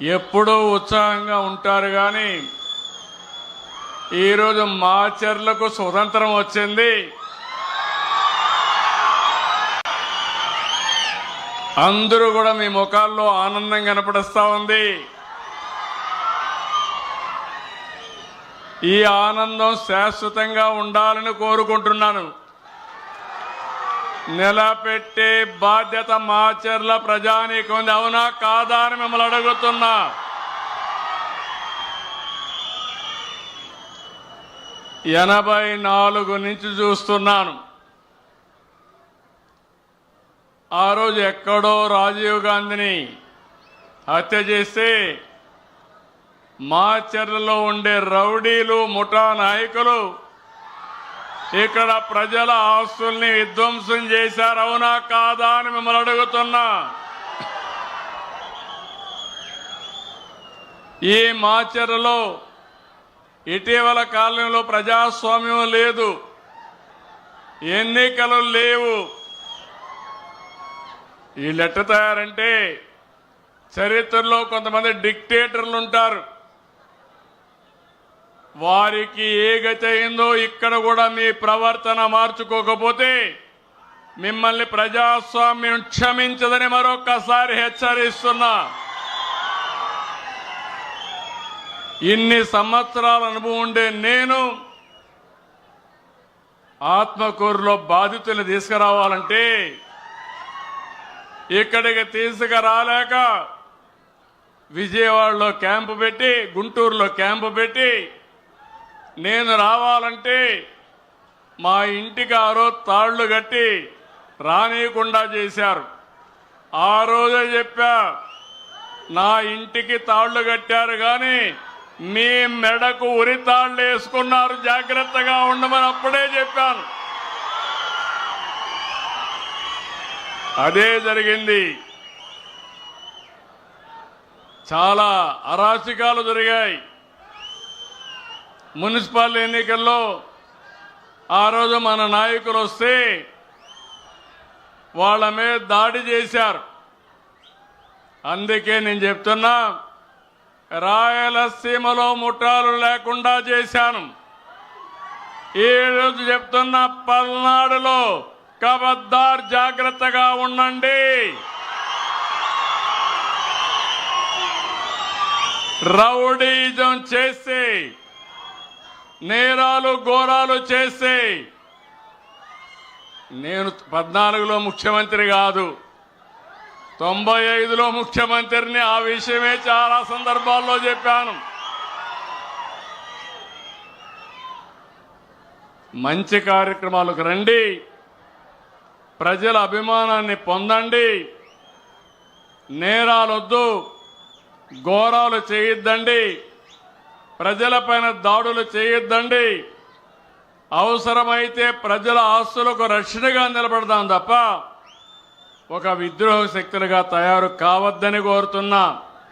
ఎప్పుడూ ఉత్సాహంగా ఉంటారు కానీ ఈరోజు మా చర్లకు స్వతంత్రం వచ్చింది. అందరూ కూడా మీ ముఖాల్లో ఆనందం కనపడిస్తూ ఉంది. ఈ ఆనందం శాశ్వతంగా ఉండాలని కోరుకుంటున్నాను. నిలబెట్టే బాధ్యత మాచర్ల ప్రజానీకం ఉంది. అవునా? కాదా అని మిమ్మల్ని అడుగుతున్నా. ఎనభై నాలుగు నుంచి చూస్తున్నాను. ఆ రోజు ఎక్కడో రాజీవ్ గాంధీని హత్య చేస్తే మాచర్లలో ఉండే రౌడీలు ముఠా నాయకులు ఇక్కడ ప్రజల ఆస్తుల్ని విధ్వంసం చేశారు. అవునా కాదా అని మిమ్మల్ని అడుగుతున్నా. ఈ మాచర్లలో ఇటీవల కాలంలో ప్రజాస్వామ్యం లేదు. ఎన్నికలు లేవు. వీళ్ళు ఎట్ట తయారంటే చరిత్రలో కొంతమంది డిక్టేటర్లు ఉంటారు. వారికి ఏ గతి అయిందో ఇక్కడ కూడా మీ ప్రవర్తన మార్చుకోకపోతే మిమ్మల్ని ప్రజాస్వామ్యం క్షమించదని మరొక్కసారి హెచ్చరిస్తున్నా. ఇన్ని సంవత్సరాల అనుభవం ఉండే నేను ఆత్మకూరులో బాధితులు తీసుకురావాలంటే ఇక్కడికి తీసుకురాలేక విజయవాడలో క్యాంపు పెట్టి గుంటూరులో క్యాంపు పెట్టి నేను రావాలంటే మా ఇంటికి ఆ రోజు కట్టి రానియకుండా చేశారు. ఆ రోజే చెప్పా నా ఇంటికి తాళ్ళు కట్టారు కానీ మీ మెడకు ఉరి తాళ్ళు వేసుకున్నారు జాగ్రత్తగా ఉండమని అప్పుడే చెప్పాను. అదే జరిగింది. చాలా అరాచకాలు జరిగాయి. మున్సిపల్ ఎన్నికల్లో ఆ రోజు మన నాయకులు వస్తే వాళ్ళ మీద దాడి చేశారు. అందుకే నేను చెప్తున్నా రాయలసీమలో ముఠాలు లేకుండా చేశాను. ఈ రోజు చెప్తున్న పల్నాడులో కబద్దార్ జాగ్రత్తగా ఉండండి. రౌడీజం చేసి నేరాలు ఘోరాలు చేస్తే నేను పద్నాలుగులో ముఖ్యమంత్రి కాదు. తొంభై ఐదులో ముఖ్యమంత్రిని ఆ విషయమే చాలా సందర్భాల్లో చెప్పాను. మంచి కార్యక్రమాలకు రండి. ప్రజల అభిమానాన్ని పొందండి. నేరాలొద్దు ఘోరాలు చేయొద్దండి. ప్రజలపైన దాడులు చేయొద్దండి. అవసరమైతే ప్రజల ఆస్తులకు రక్షణగా నిలబడదాం తప్ప ఒక విద్రోహ శక్తులుగా తయారు కావద్దని కోరుతున్నా.